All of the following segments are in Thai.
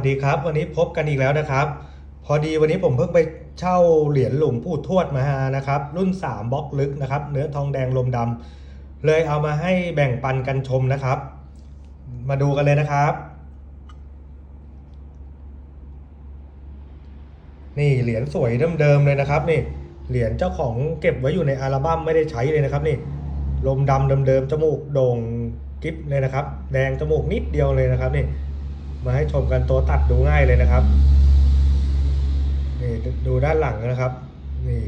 สดีครับ วันนี้พบกันอีกแล้วนะครับ พอดีวันนี้ผมเพิ่งไปเช่าเหรียญหลวงปู่ทวดมานะครับ รุ่น 3บล็อกลึกนะครับ เนื้อทองแดงลมดำเลยเอามาให้แบ่งปันกันชมนะครับ มาดูกันเลยนะครับ นี่เหรียญสวยเดิมๆเลยนะครับ นี่เหรียญเจ้าของเก็บไว้อยู่ในอัลบั้มไม่ได้ใช้เลยนะครับ นี่ลมดำเดิมๆจมูกโด่งกิ๊บเลยนะครับ แดงจมูกนิดเดียวเลยนะครับนี่ มาให้ชมกันตัวตัดดูง่ายเลยนะครับนี่ดูด้านหลังนะครับนี่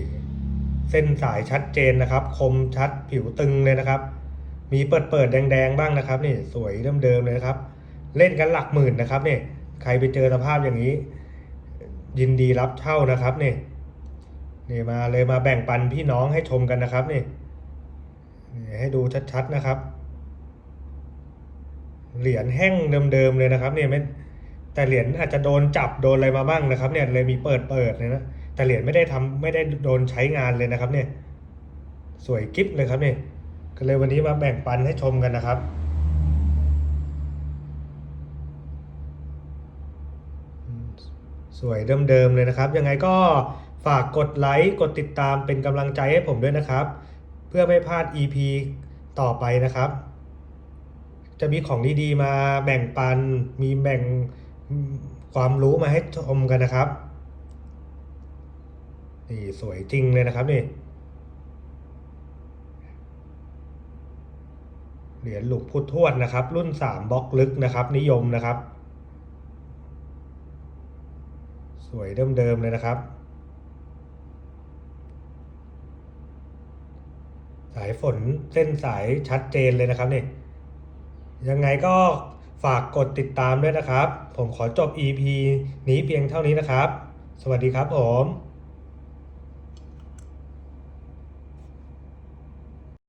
เส้นสายชัดเจนนะครับ คมชัดผิวตึงเลยนะครับ มีเปิดเปิดๆแดงๆบ้างนะครับนี่สวยเดิมๆเลยนะครับ เล่นกันหลักหมื่นนะครับนี่ใครไปเจอสภาพอย่างนี้ ยินดีรับเช่านะครับนี่นี่มาเลยมาแบ่งปันพี่น้องให้ชมกันนะครับนี่ให้ดูชัดๆนะครับ เหรียญแห้งเดิมๆเลยนะครับเนี่ยไม่แต่เหรียญอาจจะโดนจับโดนอะไรมาบ้างนะครับ เนี่ยเลยมีเปิดเปิดเลยนะแต่เหรียญไม่ได้ทำไม่ได้โดนใช้งานเลยนะครับ เนี่ย สวยกิ๊บเลยครับเนี่ยก็เลยวันนี้มาแบ่งปันให้ชมกันนะครับสวยเดิมๆเลยนะครับ ยังไงก็ฝากกดไลค์กดติดตามเป็นกำลังใจให้ผมด้วยนะครับ เพื่อไม่พลาด EP ต่อไปนะครับ จะมีของดีๆมาแบ่งปัน มีแบ่งความรู้มาให้ชมกันนะครับ นี่สวยจริงเลยนะครับนี่ เหรียญหลวงพุททวดนะครับ รุ่น3บล็อกลึกนะครับ นิยมนะครับ สวยเดิมๆเลยนะครับสายฝนเส้นสายชัดเจนเลยนะครับนี่ ยังไงก็ฝากกดติดตามด้วยนะครับ ผมขอจบ EP นี้เพียงเท่านี้นะครับ สวัสดีครับผม